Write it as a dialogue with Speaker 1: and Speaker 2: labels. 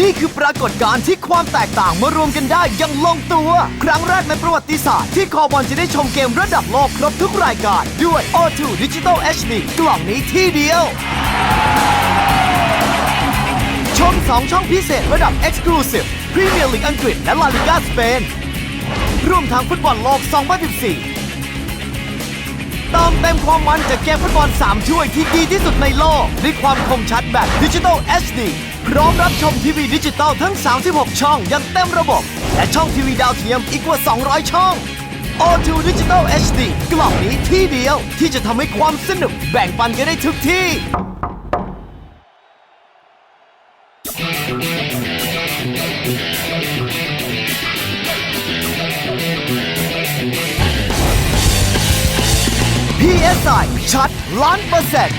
Speaker 1: นี่คือปรากฏการณ์ที่ความแตกต่างมารวมกันได้อยังลงตัว ครั้งแรกในประวัติศาสตร์ที่คอบอลจะได้ชมเกมระดับโลกครบทุกรายการ ด้วย O2 Digital HD กล่องนี้ที่เดียว ชม 2 ช่องพิเศษระดับ Exclusive พรีเมียร์ลีกอังกฤษและลาลิกาสเปนร่วมทั้งฟุตบอลโลก 2014ติมเต็มความมันจากเกมฟุตบอล3ถ้วยที่ดีที่สุดในโลกด้วยความคมชัดแบบดิจิตอล HD พร้อมรับชมทีวีดิจิตอลทั้ง 36 ช่องอยังเต็มระบบ และช่องทีวีดาวเทียมอีกกว่า 200 ช่อง O2 Digital HD กล่องนี้ที่เดียวที่จะทำให้ความสนุกแบ่งปันกันได้ทุกที่ PSI ชัดล้านเปอร์เซ็นต์